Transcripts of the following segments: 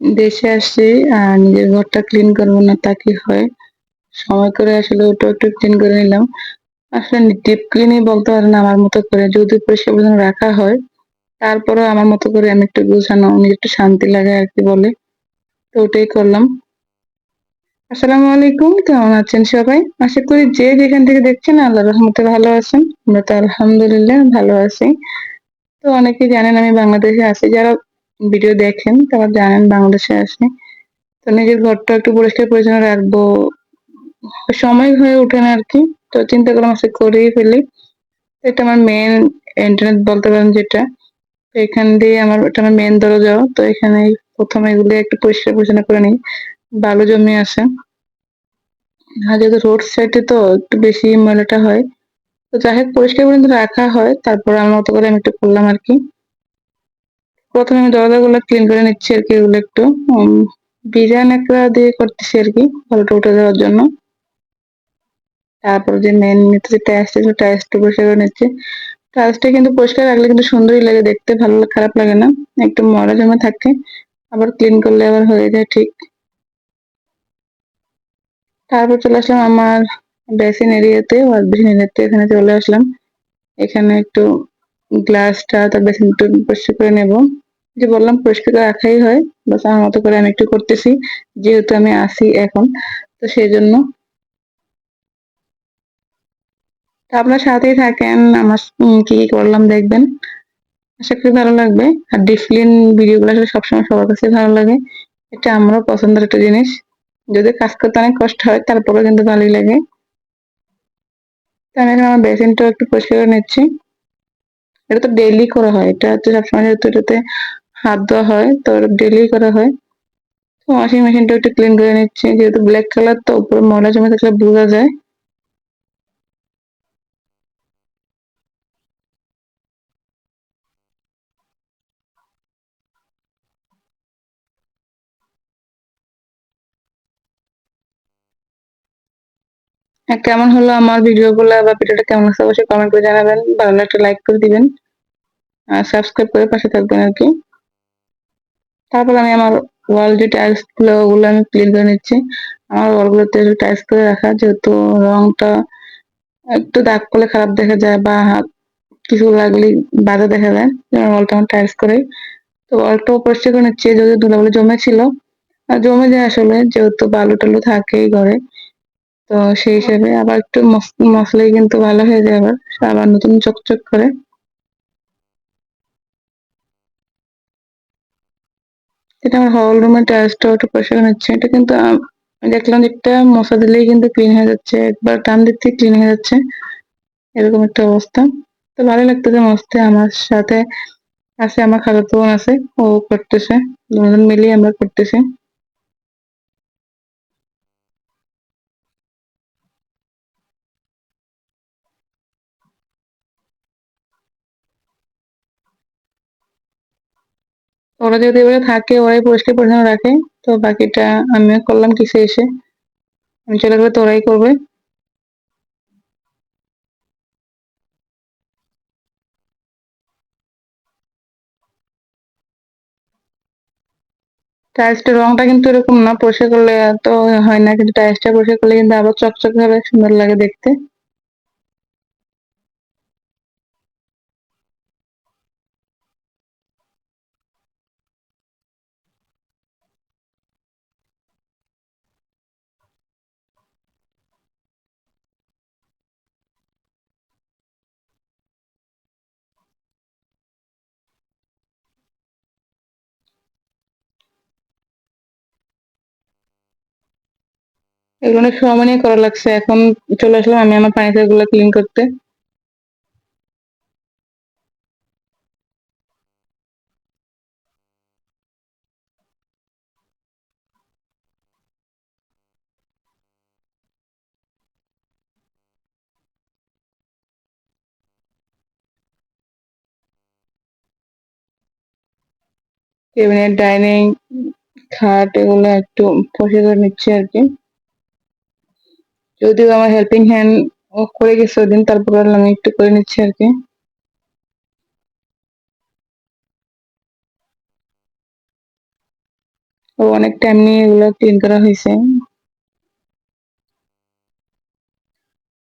দেশে আসছি আর নিজের ঘরটা ক্লিন করব না তা কি হয়? সময় করে আসলে ওটা একটু ক্লিন করে নিলাম। আসলে ডিপ ক্লিনই বলতে পারে না আমার মতো করে, যদি পরিষ্কার পরিচ্ছন্ন রাখা হয়, তারপরেও আমার মতো করে আমি একটু গুছানো নিজে একটু শান্তি লাগে আর কি বলে। তো ওটাই করলাম। আসসালামু আলাইকুম, কেমন আছেন সবাই? আশা করি যে যেখান থেকে দেখছেন আল্লাহ রহমতে ভালো আছেন। আমরা তো আলহামদুলিল্লাহ ভালো আছি। তো অনেকেই জানেন আমি বাংলাদেশে আছি। যারা ভিডিও দেখেন তারা জানেন বাংলাদেশে আছি তো নিজের ঘরটা একটু পরিষ্কার পরিচ্ছন্ন রাখব। সময় হয়ে ওঠে না আর কি, তো চিন্তা করলাম আজকে করেই ফেলি। এটা আমার মেন ইন্টারনেট বলতে পারেন যেটা। এখান দিয়ে আমার, এটা আমার মেন দরজাও তো এখানে প্রথমে এগুলো একটু পরিষ্কার পরিচ্ছন্ন করে নিই। বালু জমি আছে। আর যেহেতু রোড সাইডে তো একটু বেশি ময়লাটা হয়। তো যাই হোক, পরিষ্কার পরিচ্ছন্ন রাখা হয়। তারপর আমার মতো করে আমি একটু করলাম আর কি। প্রথমে আমি দরজাগুলো ক্লিন করে নিচ্ছি আর কি এগুলো একটু। বিরিয়ানি একটা দিয়ে করতেছি আর কি ভালোটা উঠে দেওয়ার জন্য। তারপর যে মেন যে টাইলসটা ছিল টাইলসটা পরিষ্কার করে নিচ্ছি। টাইলসটা কিন্তু পরিষ্কার রাখলে কিন্তু সুন্দরই লাগে, দেখতে ভালো, খারাপ লাগে না। একটু মরা জমে থাকে, আবার ক্লিন করলে আবার হয়ে যায় ঠিক। তারপর চলে আসলাম আমার বেসিন এরিয়াতে ওয়াশ বেসিন এরিয়াতে এখানে চলে আসলাম। এখানে একটু গ্লাসটা তার বেসিন একটু পরিষ্কার করে নেব। যে বললাম, পরিষ্কার রাখাই হয়। বাস আমার মতো করে আমি একটু করতেছি, যেহেতু আমি আসি এখন। তো সেই জন্য আপনার সাথেই থাকেন, আমার কি কি করলাম দেখবেন। আশা করি ভালো লাগবে। আর ডিসপ্লিন ভিডিওগুলো আসলে সবসময় সবার কাছে ভালো লাগে। এটা আমারও পছন্দের একটা জিনিস। যদি কাজ করতে অনেক কষ্ট হয়, তারপরেও কিন্তু ভালোই লাগে। আমি আমার বেসিনটাও একটু পরিষ্কার করে নিচ্ছি। এটা তো ডেইলি করা হয়। এটা হচ্ছে সবসময় যেহেতু এটাতে হাত দেওয়া হয় তো ডেইলি করা হয়। তো ওয়াশিং মেশিনটা একটু ক্লিন করে নিচ্ছি, যেহেতু ব্ল্যাক কালার তো উপরে ময়লা জমে থাকলে বোঝা যায়। কেমন হলো আমার ভিডিও গুলা বা ভিডিওটা কেমন আছে অবশ্যই কমেন্ট করে জানাবেন। ভালো একটা লাইক করে দিবেন। আর সাবস্ক্রাইব করে পাশে থাকবেন আর কি। তারপর আমি আমার ওয়াল যে টাইলসগুলো, ওগুলো আমি ক্লিন করে নিচ্ছি। আমার ওয়াল গুলোতে টাইলস করে রাখা, যেহেতু রংটা একটু দাগ করলে খারাপ দেখা যায় বা হাত কিছু লাগলে বাধা দেখা যায় ওয়ালটা আমার টাইলস করে তো ওয়ালটাও পরিষ্কার করে নিচ্ছি যদি ধুলাগুলো জমে ছিল আর জমে যায় আসলে, যেহেতু বালু টালু থাকেই ঘরে। তো সেই হিসেবে আবার একটু মশলাই কিন্তু ভালো হয়ে যায় আবার। আবার নতুন চকচক করে। এটা আমার হল রুমের টাইলসটা একটু পরিষ্কার নিচ্ছে এটা কিন্তু দেখলাম একটা মশা দিলেই কিন্তু ক্লিন হয়ে যাচ্ছে। একবার টান দিতে ক্লিন হয়ে যাচ্ছে। এরকম একটা অবস্থা। তো ভালো যে মস্তে আমার সাথে আছে, আমার খালাতো বোন আছে। ও করতেছে। দুজন মিলিয়ে আমরা করতেছি। ওরা যদি এবারে থাকে, ওরাই পরিষ্কার পরিচ্ছন্ন রাখে, তো বাকিটা আমিও করলাম কিসে এসে। আমি চলে গেলে তো ওরাই করবে। টাইলসটার রংটা কিন্তু এরকম না, পরিষ্কার করলে তো হয় না, কিন্তু টাইলসটা পরিষ্কার করলে কিন্তু আবার চকচকে হবে সুন্দর লাগে দেখতে। এগুলো অনেক সময় নিয়ে করা লাগছে। এখন চলে আসলাম আমি আমার ফার্নিচারগুলো ক্লিন করতে। কেবিনেট ডাইনিং খাট, এগুলো একটু পরিষ্কার নিচ্ছি আর কি। যদিও আমার হেল্পিং হ্যান্ড ও করে গেছে ওদিন তারপর আমি একটু করে নিচ্ছি আর কি। অনেক টাইম নিয়ে এগুলো ক্লিন করা হয়েছে।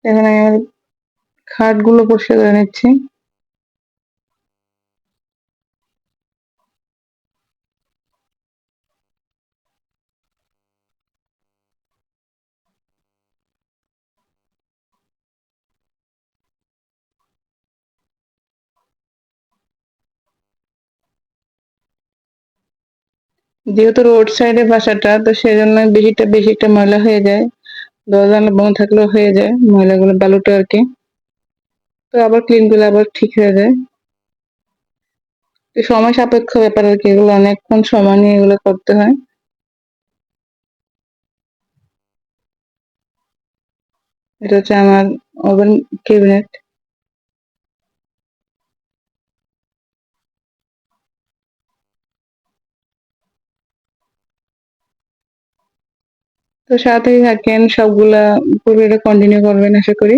এখন আমি খাটগুলো পরিষ্কার করে নিচ্ছি। যেহেতু রোড সাইডে বাসাটা, তো সেজন্য বেশিটা বেশিটা ময়লা হয়ে যায়। দরজা বন্ধ থাকলেও হয়ে যায় ময়লাগুলো বালুটা আর কি। তো আবার ক্লিন করলে আবার ঠিক হয়ে যায়। তো সময় সাপেক্ষ ব্যাপার আর কি, এগুলো অনেকক্ষণ সময় নিয়ে এগুলো করতে হয়। এটা হচ্ছে আমার ওভেন ক্যাবিনেট তো সাথেই থাকেন, সবগুলা পুরোটা কন্টিনিউ করবেন, আশা করি।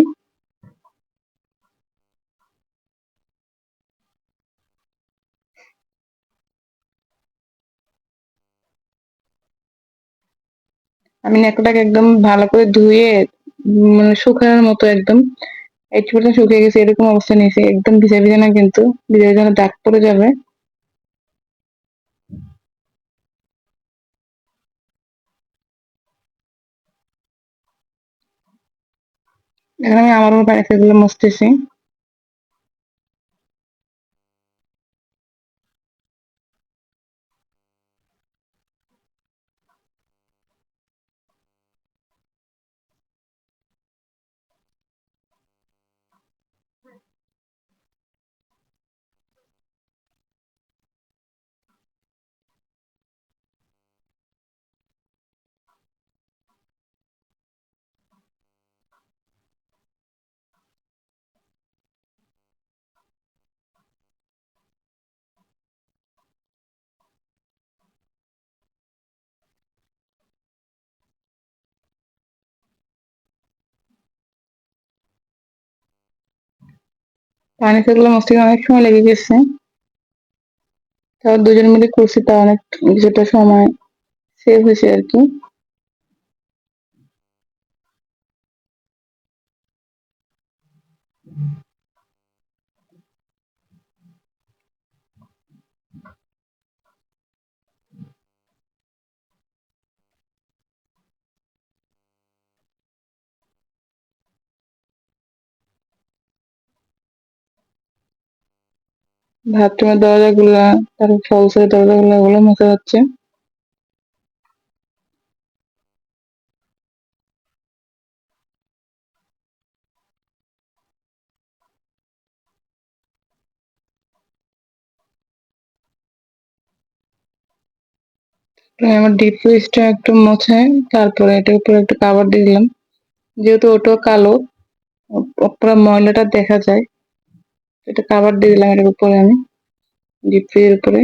আমি নেকটাকে একদম ভালো করে ধুয়ে মানে শুকানোর মতো একদম এইটি পার্সেন্ট শুকিয়ে গেছে, এরকম অবস্থা নিয়েছে। একদম ভিজে ভিজে না কিন্তু, ভিজে ভিজে না দাগ পড়ে যাবে। এখন আমি আমার মতো সেগুলো গুলো মুছতেছি। পানি গুলো মুছতে অনেক সময় লেগে গেছে। তাও দুজন মিলে করছি তা অনেক কিছুটা সময় সেভ হয়েছে আর কি। বাথরুমের দরজা গুলা তারপর ফলসের দরজা গুলা ওগুলো মুছে যাচ্ছে। আমার ডিপ ফ্রিজটা একটু মুছে, তারপরে এটার উপরে একটু কাভার দিয়ে দিলাম। যেহেতু ওটাও কালো পুরো ময়লাটা দেখা যায়। এটা কাভার দিয়ে দিলাম এটার উপরে আমি ডিপ উপরে।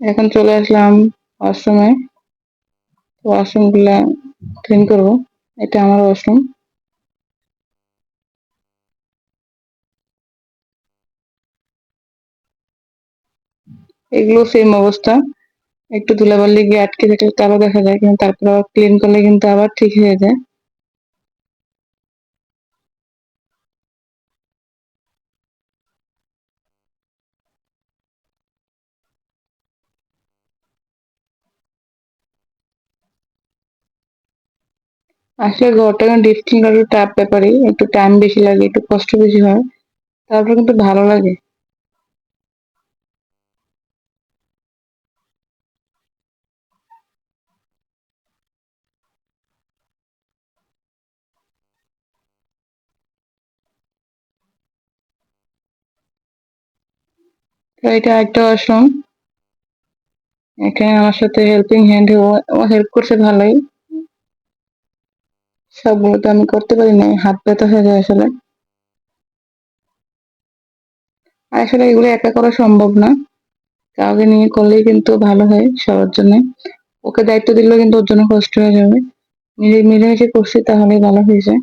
এখন চলে আসলাম ওয়াশরুমে ওয়াশরুমগুলা ক্লিন করব, এটা আমার ওয়াশরুম এগুলো সেম অবস্থা। একটু ধুলাবালি গিয়ে আটকে থাকলে কালো দেখা যায়, কিন্তু তারপর আবার ক্লিন করলে কিন্তু আবার ঠিক হয়ে যায়। আসলে ক্লিন করার টাপ ব্যাপারই, একটু টাইম বেশি লাগে, একটু কষ্ট বেশি হয়, তারপর কিন্তু ভালো লাগে। তো এটা একটা ওয়াশরুম এখানে আমার সাথে হেল্পিং হ্যান্ড হেল্প করছে ভালোই। সবগুলো তো আমি করতে পারি না হাত ব্যথা হয়ে যায় আসলে। আসলে এগুলো একা করা সম্ভব না। কাউকে নিয়ে করলেই কিন্তু ভালো হয় সবার জন্য। ওকে দায়িত্ব দিলেও কিন্তু ওর জন্য কষ্ট হয়ে যাবে। মিলে মিলেমিশে করছি তাহলে ভালো হয়ে যায়।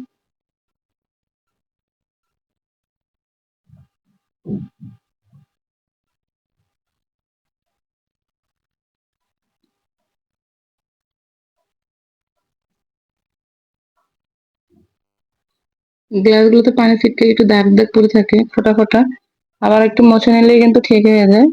গ্লাসগুলোতে পানি ছিটকে একটু দাগ দাগ পড়ে থাকে, ফোটা ফোটা। আবার একটু মুছে নিলেই কিন্তু ঠিক হয়ে যায়।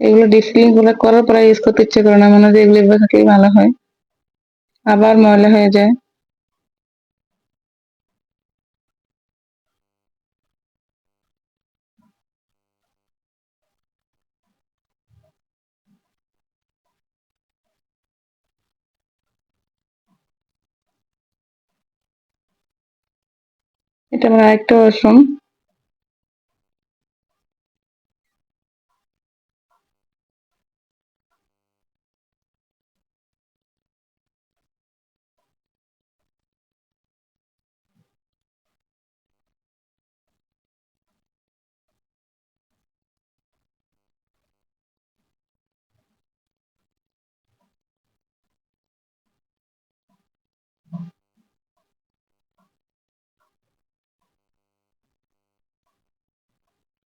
এগুলো ডিসপ্লিনগুলো করার পরে ইউজ করতে ইচ্ছে করে না, মনে হয় এগুলো থাকলেই ভালো হয়। আবার ময়লা হয়ে যায়। এটা আমার আরেকটা ওয়াশরুম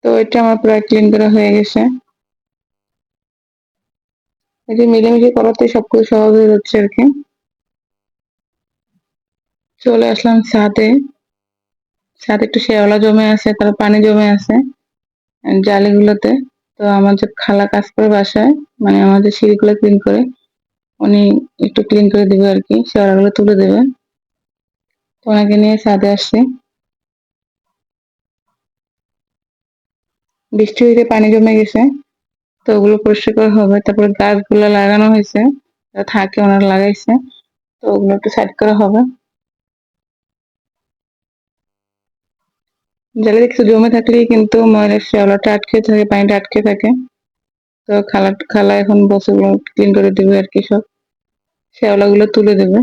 তো এটা আমার প্রায় ক্লিন করা হয়ে গেছে। যে মিলেমিশে করাতে সবকিছু সহজ হয়ে যাচ্ছে আর কি। চলে আসলাম ছাদে। ছাদে একটু শেওলা জমে আছে তার পানি জমে আছে জালিগুলোতে। তো আমার যে খালা কাজ করে বাসায় মানে আমাদের সিঁড়িগুলো ক্লিন করে, উনি একটু ক্লিন করে দিবে আর কি, শেওলাগুলো তুলে দেবে। তো ওনাকে নিয়ে ছাদে আসছি। বৃষ্টি হইতে পানি জমে গেছে, তো ওগুলো পরিষ্কার করা হবে। তারপরে গাছগুলো লাগানো হয়েছে থাকে ওনারা লাগাইছে, তো ওগুলো একটু সাইড করা হবে। জালে কিছু জমে থাকলেই কিন্তু ময়লার শ্যাওলাটা আটকে থাকে, পানিটা আটকে থাকে। তো খালা খালা এখন বসে ক্লিন করে দেবে আর কি সব। শ্যাওলা গুলো তুলে দেবে।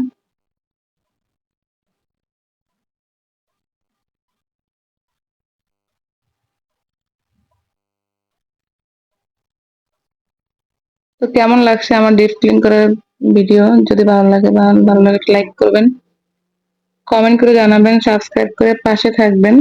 তো কেমন লাগছে আমার ডিপ ক্লিন করার ভিডিও যদি ভালো লাগে ভালো লাগে লাইক করবেন। কমেন্ট করে জানাবেন সাবস্ক্রাইব করে পাশে থাকবেন।